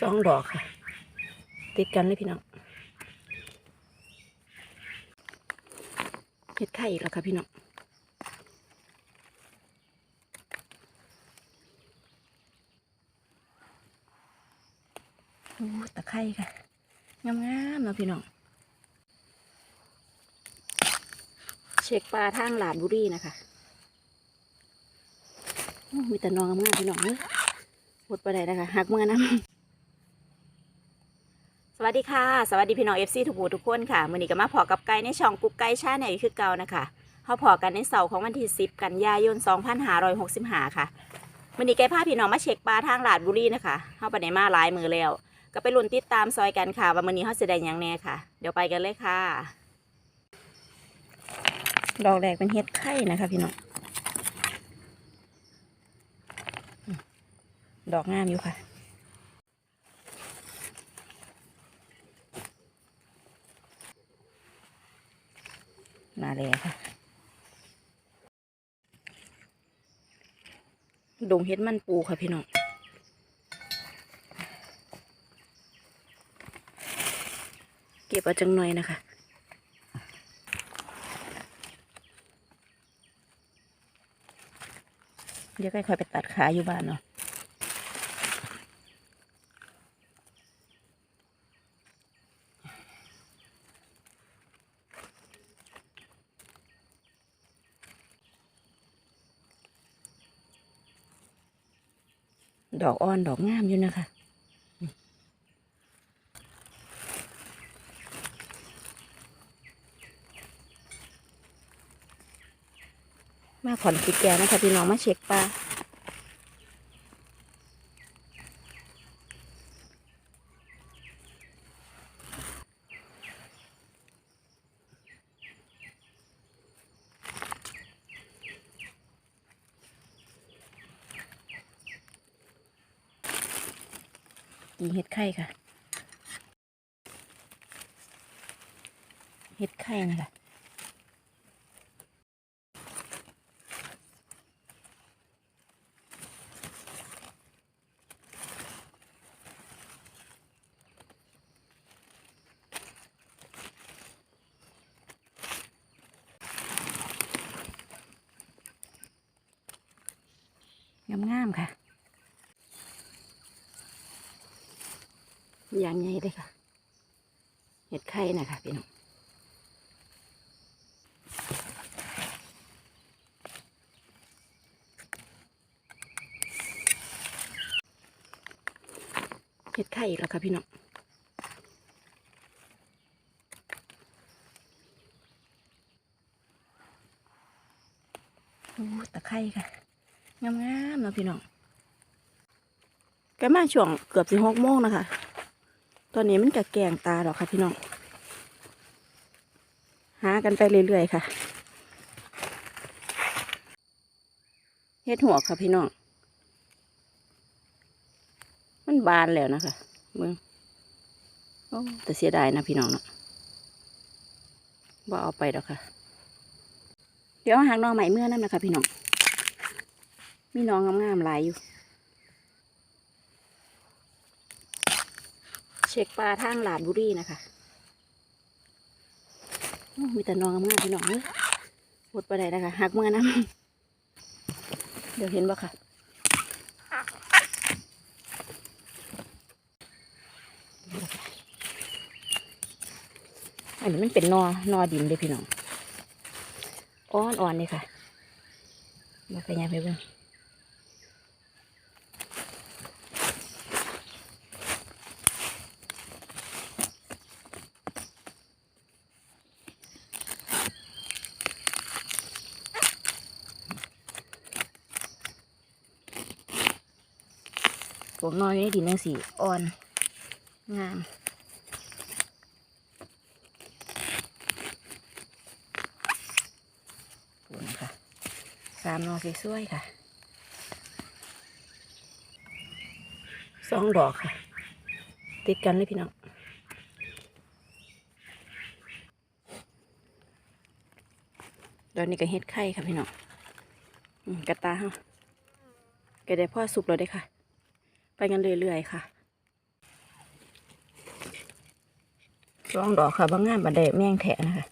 สองดอกค่ะ ติดกันเลยพี่น้องเห็ดไข่อีกแล้วค่ะพี่น้องโอ้ตะไคร่ค่ะงามๆเนาะพี่น้องเช็คปลาทางหลานบุรีนะคะมีแต่นองงามๆพี่น้องเอ้ยหมดไปได้นะคะหักมือน้ำส วัสดีค่ะ สวัสดีพี่น้องเอฟซีทุกผู้ทุกคนค่ะมือนี้ก็มาพอกับไก่ในช่องกุ๊กไก่ชาแนลคือเก่านะคะเขาพอกันในเสาร์ของวันที่ 10 กันยายน 2565 ค่ะมือนี้ไก่พาพี่น้องมาเช็คปลาทางลาดบุรีนะคะเขาไปไหนมาหลายมือแล้ว ก็ไปลุ้นติดตามซอยกันค่ะว่ามือนี้เขาจะได้หยังแน่ค่ะ เดี๋ยวไปกันเลยค่ะ ดอกแรกเป็นเห็ดไข่นะคะพี่น้องดอกงามอยู่ค่ะ มาแล้วค่ะดงเฮ็ดมันปูค่ะพี่น้องเก็บเอาจังหน่อยนะคะเดี๋ยวค่อยๆไปตัดขาอยู่บ้านเนาะ ดอกอ่อนดอกงามอยู่นะคะมาขอนติดแกนะคะพี่น้องมาเช็คปลา กีเห็ดไข่ค่ะ เห็ดไข่นะคะงามๆค่ะ อย่างใหญ่เลยค่ะ เห็ดไข่นะคะพี่น้องเห็ดไข่อีกแล้วค่ะพี่น้องโอ้ตะไคร่ค่ะงามๆเนาะพี่น้องก็มาช่วงเกือบสิหกโมงนะคะ ตอนนี้มันกะแกงตาหรอกค่ะพี่น้อง หากันไปเรื่อยๆค่ะ เฮ็ดหัวค่ะพี่น้อง มันบานแล้วนะคะเบิ่งโอ้แต่เสียดายนะพี่น้องเนาะว่าเอาไปดอกค่ะ เดี๋ยวหางน้องใหม่เมื่อนั่นนะคะพี่น้อง มีน้องงามๆหลายอยู่ ช็คปลาทางหลาดบุรีนะคะมีแต่นองงามพี่น้องเลยหมดไปไหนนะคะหักเมื่อน้ำเดี๋ยวเห็นบ่ค่ะอันนี้มันเป็นนอนอดินเลยพี่น้องอ่อนอ่อนๆเลยค่ะมาไปยังไปเบิ่ง พวกนอนอยู่ในดินนังสีอ่อน งามปูนะคะสามนอสวยๆค่ะสองดอกค่ะ ติดกันเลยพี่น้องตอนนี้ก็เฮ็ดไข่ค่ะพี่น้องกระตาเฮาก็ได้พ่อสุกแล้วได้ค่ะ ไปกันเรื่อยๆค่ะสองดอกค่ะบางงามบันไดแม่งแถะนะคะ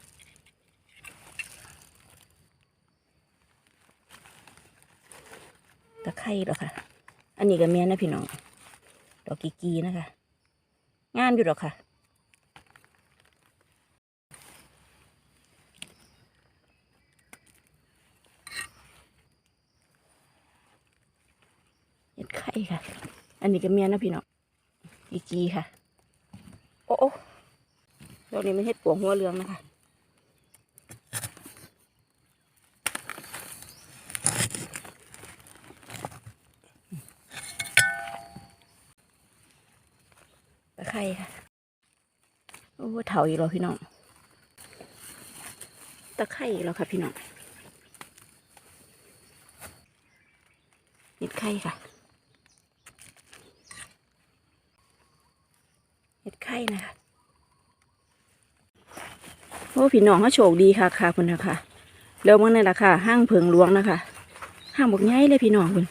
ตะไคร้หรอค่ะ อันนี้ก็เมียนนะพี่น้อง ดอกกีกีนะคะ งามอยู่หรอกค่ะ เห็ดไข่ค่ะ อันนี้ก็เมียนะพี่น้องกีกีค่ะ โอ้โอ้ดอกนี้มันเห็ดปวงหัวเรืองนะคะตะไคร้ค่ะ โอ้เถาอีกแล้วพี่น้อง ตะไคร้อีกแล้วค่ะพี่น้องเห็ดไข่ค่ะ เห็ดไข่นะคะโอ้พี่น้องเขาโชคดีค่ะค่ะคุณนะคะเริ่มเมื่อไหร่ละค่ะ ห้างเพิงหลวงนะคะห้างบอกง่ายเลยพี่น้องคุณ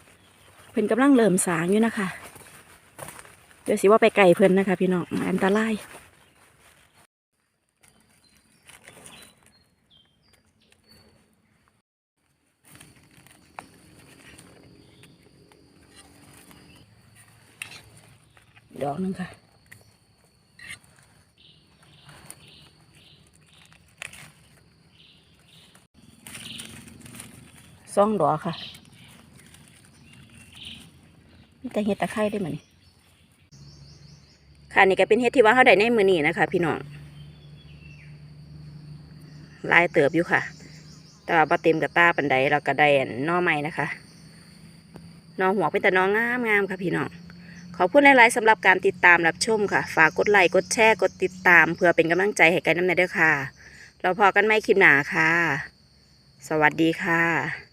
เพิ่นกำลังเริ่มสางอยู่นะคะเดี๋ยวสิว่าไปไกลเพิ่นนะคะ พี่น้องอันตรายดอกหนึงค่ะ สองดอกค่ะมีแต่เห็ดตะไคร้ได้ไหมนี่ค่ะนี่ก็เป็นเห็ดที่ว่าเขาได้ในมือนี้นะคะ พี่น้องลายเติบอยู่ค่ะ แต่ว่าบ่เต็มกับตาปันไดเราก็ได้นหน่อใหม่นะคะน่องหัวเป็นแต่น่องงามงามค่ะพี่น้องขอบคุณหลายๆสำหรับการติดตามรับชมค่ะ ฝากกดไลค์กดแชร์กดติดตาม เพื่อเป็นกำลังใจให้กันน้ำในเด้อค่ะ เราพอกันไม่คลิปหนาค่ะ สวัสดีค่ะ